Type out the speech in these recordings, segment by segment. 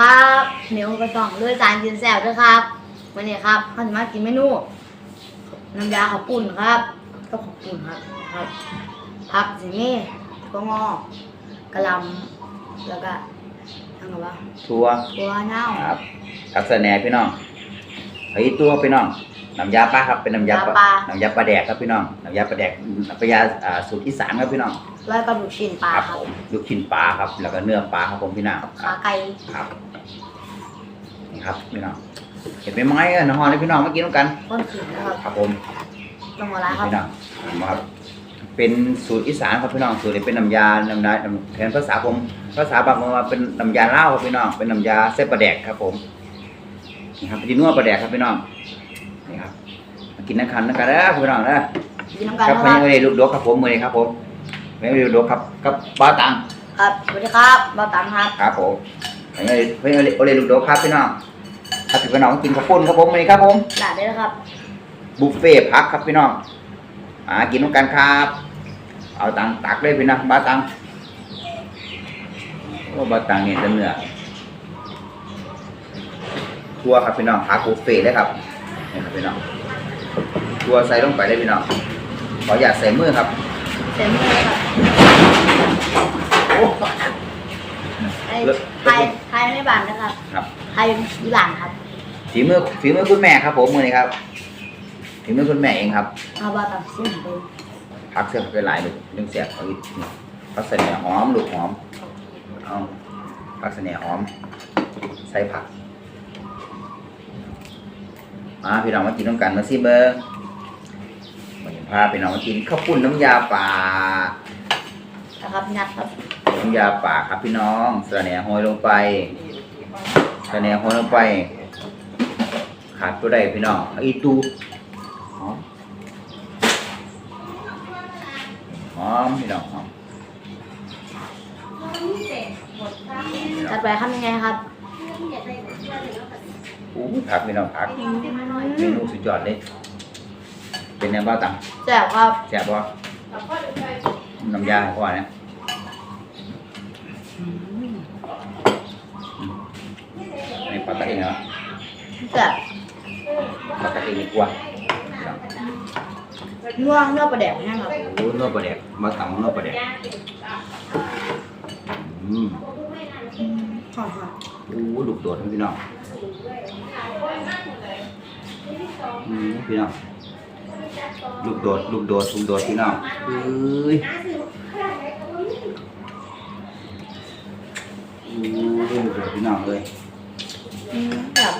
ครับเหนียวกระส่องด้วยสารกินแซ่บด้วยครับวันนี้ครับเขาจะมากินเมนูน้ำยาข้าวปุ้นครับ ก็ข้าวปุ้นครับครับผักสีนี่ก็งอกกระหลำแล้วก็ทั้งหมดว่าทัวตัวเน่าครับทักษะแหน่พี่น้องไอ้ตัวพี่น้องน้ำยาปลาครับเป็นน้ำยาปลาน้ำยาปลาแดกครับพี่น้องน้ำยาปลาแดกน้ำยาอ่าสูตรอีสานครับพี่น้อง แล้วก็ลูกชิ้นปลาครับครัผบมลูกชิ้นปลาครับ แล้วก็เนื้อปลาครับผมพี่น้องคขารับไก่ครับนี่ครับพี่น้องเห็นไหมไม้กันนะฮอนเลยพี่น้องมากินด้วยกันก้นขืนนะครับครับผม ลงมาแล้วครับพี่น้องเห็นไหมครับ เป็นสูตรอีสานครับพี่น้อง สูตรนี้เป็นน้ำยา น้ำยาน้ำแทนภาษาผม ภาษาบางคนว่าเป็นน้ำยาเล่าวครับพี่น้อง เป็นน้ำยาเส้นปลาแดกครับผม นี่ครับที่นัวปลาแดกครับพี่น้อง นี่ครับมากินน้ำคันนะครับนะพี่น้องนะกินน้ำกันครับนะพคยัรับงไม่ได้ลูกดกครับผมมือนี้ครับผม ไม่ได้ลูกดกครับกับป้าตังครับสวัสดีครับเราตามครับครับผมพยังไม่ได้พยังไม่ได้ลูกดกครับพี่น้องถ้าถึงพี่น้องกินข้าวปุ้นครับผมมือนี้ครับผมด่าได้แล้วครับบุฟเฟ่ต์พักครับพี่น้องอ่ากินน้ำกันครับ เอาตังค์ตักเลยพี่น้องบาตังโอ้บาตังเนี่ยจะเนื้อทัวครับพี่น้องพักบุฟเฟ่ต์เลยครับนี่ครับพี่น้องทัวใส่ลงไปเลยพี่น้องขออย่าตใส่มือครับเต็มเลยครับโอ้ไอ้ไทยไทยไม่บานนะครับครับ ไทยอีหลานครับฝีมือฝีมือคุณแม่ครับ ผมมือนี้ครับฝีมือคุณแม่เองครับเอาบาตับซิ่งไปพักเสื้อไปหลายลูกยังเสียบเอาอีกนี่พักเสน่ห์หอมลูกหอมเอาพักเสน่ห์หอม ใส่ผักมาพี่น้องมากินน้ำกันมาสิเบิ้ง มาพาพี่น้องมากินข้าวปุ้นน้ำยาป่านะครับนัดครับน้ำยาป่าครับพี่น้องเสน่ห์โหยลงไปเสน่ห์โหยลงไป ขาดตัวใดพี่น้องเอาอีตูหอมหอมพี่น้องหอมจัดไปทำยังไงครับอู้ผักพี่น้องผักเมนูสุดยอดเลย เป็นแนวบ้าตังแซ่บครับแซ่บปะน้ำยาให้พ่อเนี่ยอันนี้ปลาตะเองเหรอแซ่บปลาตะเองดีกว่านัวนัวประแดกนะครับโอ้เนื้อปลาแดกมาตังเนื้อปลาแดกอืมหอมครับโอ้ลูกโดดนะพี่น้องอืมพี่น้อง ลูกโดดลูกโดดลูกโดดพี่น้องเอ้ยโอ้ลูกโดดพี่น้องเลยอืมครับ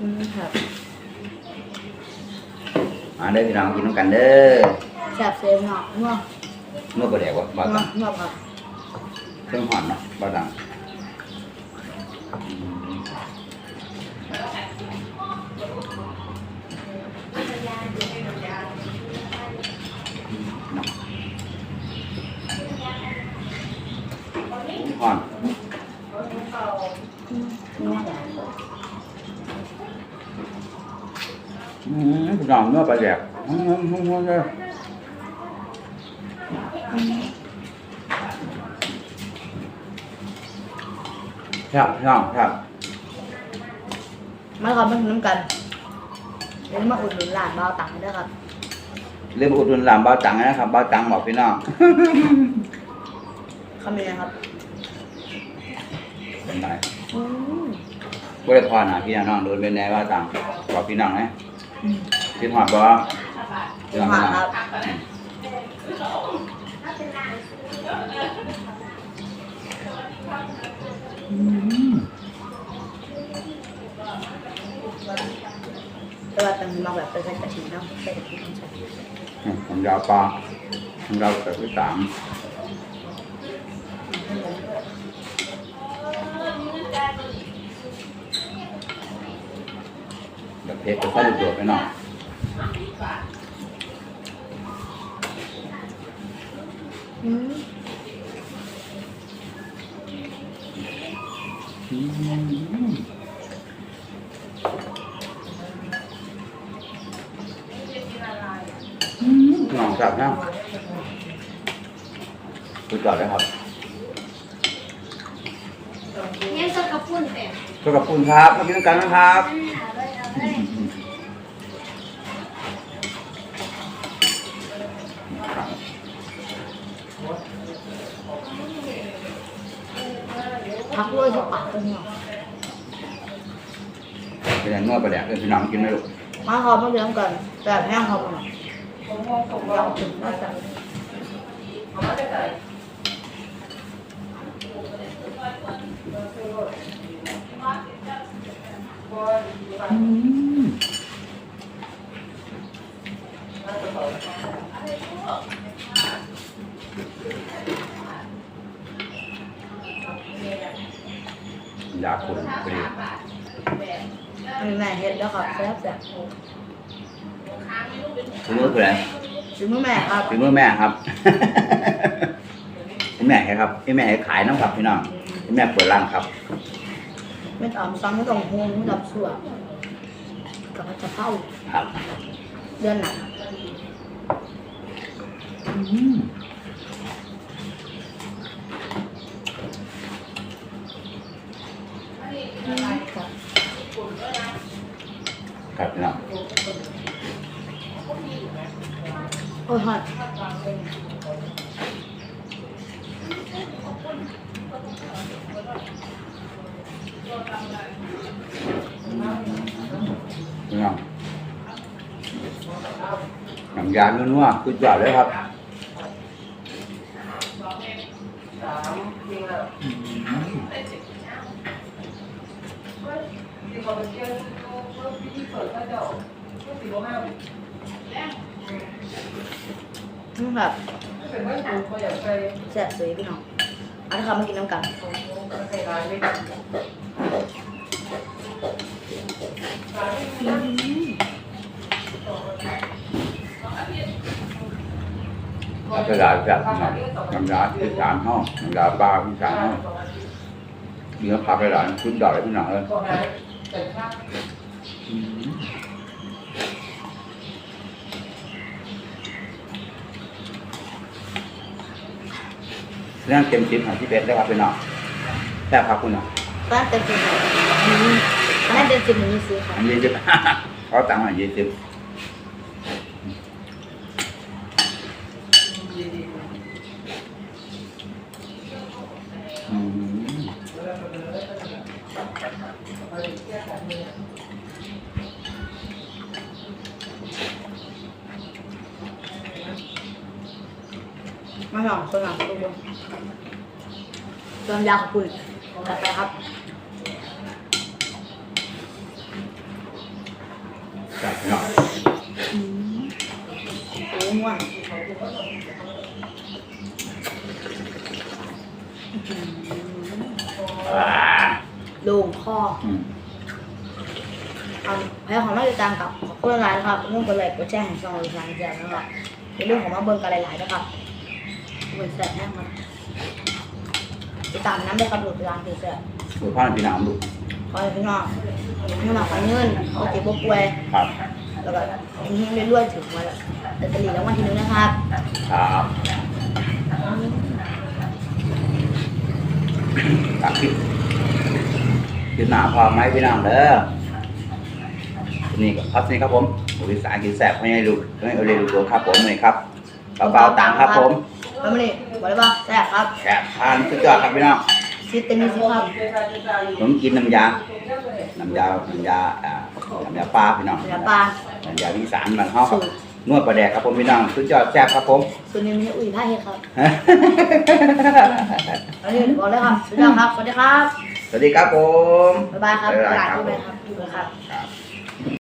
อืมครับมาเด้อพี่น้องกินน้ำกันเด้อแซ่บเซฟเนาะนัวเมื่อประเดี๋ยวว่าบ้านัวตังนัวครับเครื่องหอนเนาะบ้าตังอืมเนาะ หอนนัวอืมพี่น้องเนื้อปลาแดกอืมอืมอืมอืมเลยอครับพี่น้องครับมาครับมากินน้ำกันเดี๋ยวมาอุดหนุนร้านบ่าวตังค์ด้วยครับเรื่องอุดหนุนหลานเบาจังนะครับเบาจังบอกพี่น้องคำนี้นะครับ เป็นไงอืมบ่ได้พอนะพี่น้องโดนเป็นแน่ว่าจังบอกพี่น้องนะอืมพี่หอดบ่ดีมากครับแต่ว่าตังค์มาแบบเป็นใส่กะทิเนาะใส่กะทิต้องใส่อืมของเราปลาของเราแบบที่สาม เพชรก็ใส่ตัวไปหน่อยอืมอืมลองจับนะดูจอดเลยครับยังจะกระปุ่นแต่ก็ขอบคุณครับมากินด้วยกันนะครับ พักด้วยสักปากตัวนี้เป็นอย่างนวดประแดกเลยพี่น้องกินไหมลูกมาครับมาเลี้ยงกันแบบแห้งครับผมเราถึงน่าจะอยากคุณพอดี อันนี้แม่เฮ็ด แล้วครับแซ่บแซ่บคุณมือคืออะไรถึงมือแม่ครับถึงมือแม่ครับคุณแม่ให้ครับพี่แม่ให้ขายน้ำครับพี่น้องพี่แม่เปิดร้านครับ ไม่ต้องซ้ำไม่ต้องห่วงไม่ต้องสั่วกับจะเข้าครับ เดือนหนักครับ ครับพี่น้องโอ้ยฮอดพี่น้องน้ำยาเนื้อๆคือจอดเลยครับ นี่แบบแซ่บสวยพี่น้องอันนี้ครับมากินน้ำกันกระดาษแบบพี่น้องน้ำยาที่สามห้องน้ำยาปลาที่สามห้องเนื้อผักกระดาษชุดดอกเลยพี่น้องเลย เรื่องเต็มชิ้นของที่เป็ดได้ครับพี่น้องแซ่บครับคุณน้องร้านเต็มสิบอืมร้านเต็มสิบหนูมีซื้อครับอันยี่สิบเขาตังค์มายี่สิบอืม มาลองคนหลังตัวยาขอบคุณกลับไปครับจับหน่อยโอ้ม่วงอ่าโล่งคออืมเอาแพ้ของเราจะตามกับขอบคุณหลายนะครับเรื่องกดไลค์กดแชร์ให้ช่องเราสร้างแจกนะครับในเรื่องของมาเบิ่งกันหลายๆนะครับ เหมือนแสบแห้งมันติดตามน้ำได้ครับหลุดร้านที่แสบดูพ่อพี่น้องดูขอให้พี่น้องให้มาขอเงินเอาเจ็บป่วยครับแล้วก็เฮงๆเรื่อยๆถึงวันละแต่ตลีแล้ววันที่หนึงนะครับ ครับตักพริกกินหนาพอไหมพี่น้องเด้อนี่ก็ครับนี่ครับผมอุตสาหกินแสบไม่ให้ดูไม่เอาเลยดูตัวครับผมเลยครับเบาๆต่างครับผม แล้วมันนี่บอกเลยว่าแซ่บครับแสบทานสุดยอดครับพี่น้องซิสเต็มนี้สิครับผมกินน้ำยา น้ำยา น้ำยา อ่า น้ำยาปลาพี่น้องเนื้อปลาน้ำยาอีสานบ้านเฮาคสูรับตรนวดปลาแดกครับผมพี่น้องสุดยอดแซ่บครับผมสูตรนี้มีอุ้ยผ้าเฮ็ดครับอันนี้บอกเลยครับสุดยอดครับ สวัสดีครับ สวัสดีครับผม บ๊ายบายครับบ๊ายบายหลานครับที่ไปครับบ๊ายบายครับครับ